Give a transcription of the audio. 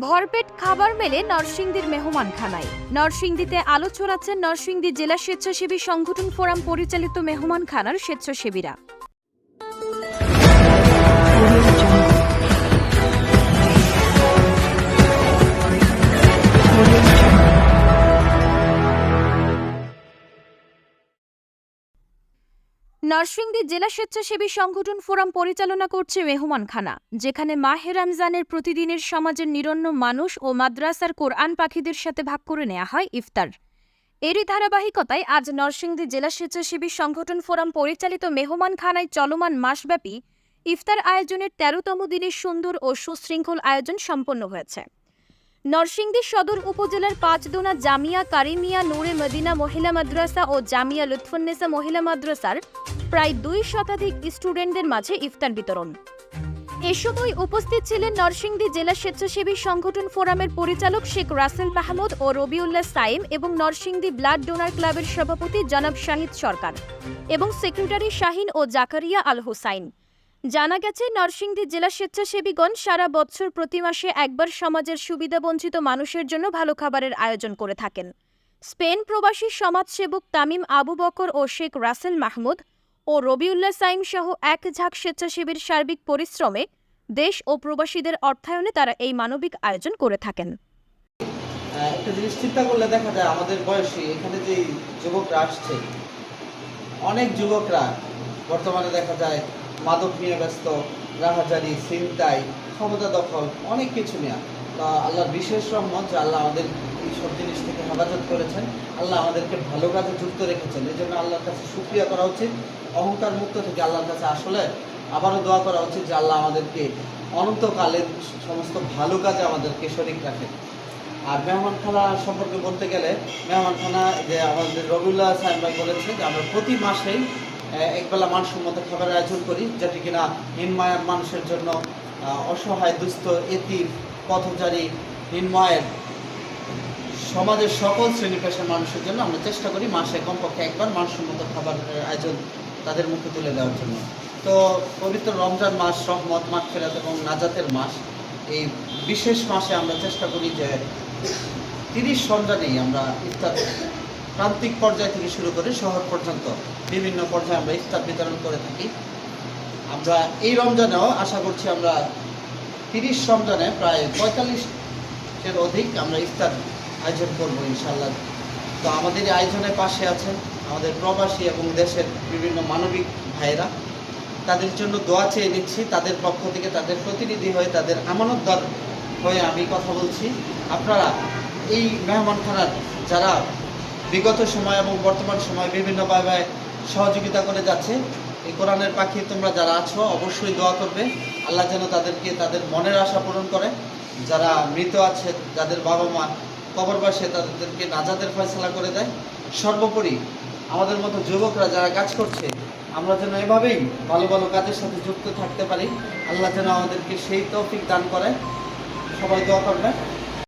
ভরপেট খাবার মেলে নরসিংদীর মেহমান খানায় নরসিংদীতে আলো ছড়াচ্ছেন নরসিংদী জেলা স্বেচ্ছাসেবী সংগঠন ফোরাম পরিচালিত মেহমান খানার স্বেচ্ছাসেবীরা। নরসিংদী জেলা স্বেচ্ছাসেবী সংগঠন ফোরাম পরিচালনা করছে মেহমানখানা যেখানে মাহে রমজানের প্রতিদিনের সমাজের নিরন্ন মানুষ ও মাদ্রাসার কোরআন পাখিদের সাথে ভাগ করে নেওয়া হয় ইফতার। এরই ধারাবাহিকতায় আজ নরসিংদী জেলা স্বেচ্ছাসেবী সংগঠন ফোরাম পরিচালিত মেহমানখানায় চলমান মাসব্যাপী ইফতার আয়োজনের তেরোতম দিনের সুন্দর ও সুশৃঙ্খল আয়োজন সম্পন্ন হয়েছে। নরসিংদী সদর উপজেলার পাঁচদোনা জামিয়া কারিমিয়া নূরে মদিনা মহিলা মাদ্রাসা ও জামিয়া লুৎফুন্নেসা মহিলা মাদ্রাসার প্রায় দুই শতাধিক স্টুডেন্টদের মাঝে ইফতার বিতরণ। এ সময় উপস্থিত ছিলেন নরসিংদী জেলা স্বেচ্ছাসেবী সংগঠন ফোরামের পরিচালক শেখ রাসেল মাহমুদ ও রবিউল্লাহ সাইম এবং নরসিংদী ব্লাড ডোনার ক্লাবের সভাপতি জনাব শাহিদ সরকার এবং সেক্রেটারি শাহিন ও জাকারিয়া আল হোসাইন। জানা গেছে, নরসিংদী জেলা স্বেচ্ছাসেবীগণ সারা বছর প্রতি মাসে একবার সমাজের সুবিধাবঞ্চিত মানুষের জন্য ভালো খাবারের আয়োজন করে থাকেন। স্পেন প্রবাসী সমাজসেবক তামিম আবু বকর ও শেখ রাসেল মাহমুদ ও রবিউল্লাহ সাইম সহ এক ঝাঁক স্বেচ্ছাসেবীর সার্বিক পরিশ্রমে দেশ ও প্রবাসীদের অর্থায়নে তারা এই মানবিক আয়োজন করে থাকেন। একটা জিনিস চিন্তা করলে দেখা যায় আমাদের বয়সী এখানে যে যুবকরা আসছে, অনেক যুবকরা বর্তমানে দেখা যায় মাদক নিয়ে ব্যস্ত, রাহাজারি, ছিনতাই, ক্ষমতা দখল, অনেক কিছু নিয়ে। তা আল্লাহর বিশেষ রহমত আল্লাহ আমাদের এই সব জিনিস থেকে হেফাজত করেছেন। আল্লাহ আমাদেরকে ভালো কাজে যুক্ত রেখেছেন। এই জন্য আল্লাহর কাছে সুক্রিয়া করা উচিত। অহংকার মুক্ত থেকে আল্লাহর কাছে আসলে আবারও দোয়া করা উচিত যে আল্লাহ আমাদেরকে অনন্তকালের সমস্ত ভালো কাজে আমাদেরকে শরিক রাখেন। আর মেহমানখানা সম্পর্কে বলতে গেলে, মেহমানখানা যে আমাদের রবিউল্লাহ সাহেব ভাই বলেছে যে আমরা প্রতি মাসেই একবেলা মানসম্মত খাবারের আয়োজন করি যেটি কিনা হিনমায়ের মানুষের জন্য অসহায়, দুস্থ, এতিম, পথচারী হিনমায়ের সমাজের সকল শ্রেণি পেশার মানুষের জন্য আমরা চেষ্টা করি মাসে কমপক্ষে একবার মানসম্মত খাবারের আয়োজন তাদের মুখে তুলে দেওয়ার জন্য। তো পবিত্র রমজান মাস, রহমত, মাগফিরাত এবং নাজাতের মাস, এই বিশেষ মাসে আমরা চেষ্টা করি যে তিরিশ রমজানেই আমরা ইফতার প্রান্তিক পর্যায় থেকে শুরু করে শহর পর্যন্ত বিভিন্ন পর্যায়ে আমরা ইফতার বিতরণ করে থাকি। আমরা এই রমজানেও আশা করছি আমরা তিরিশ রমজানে প্রায় পঁয়তাল্লিশের অধিক আমরা ইফতার আয়োজন করব ইনশাল্লাহ তো আমাদের এই আয়োজনের পাশে আছেন আমাদের প্রবাসী এবং দেশের বিভিন্ন মানবিক ভাইয়েরা। তাদের জন্য দোয়া চেয়ে নিচ্ছি, তাদের পক্ষ থেকে তাদের প্রতিনিধি হয়ে, তাদের আমানতদার হয়ে আমি কথা বলছি। আপনারা এই মেহমানখানার যারা বিগত সময় এবং বর্তমান সময় বিভিন্নভাবে সহযোগিতা করে যাচ্ছে, এই কোরআনের পাখি তোমরা যারা আছো, অবশ্যই দোয়া করবে। আল্লাহ যেন তাদেরকে তাদের মনের আশা পূরণ করে। যারা মৃত আছে, যাদের বাবা মা কবরবাসে তাদেরকে নাজাদের ফয়সলা করে দেয়। সর্বোপরি আমাদের মতো যুবকরা যারা কাজ করছে, আমরা যেন এভাবেই ভালো ভালো কাজের সাথে যুক্ত থাকতে পারি। আল্লাহ যেন আমাদেরকে সেই তৌফিক দান করে সবাই দোয়া করবে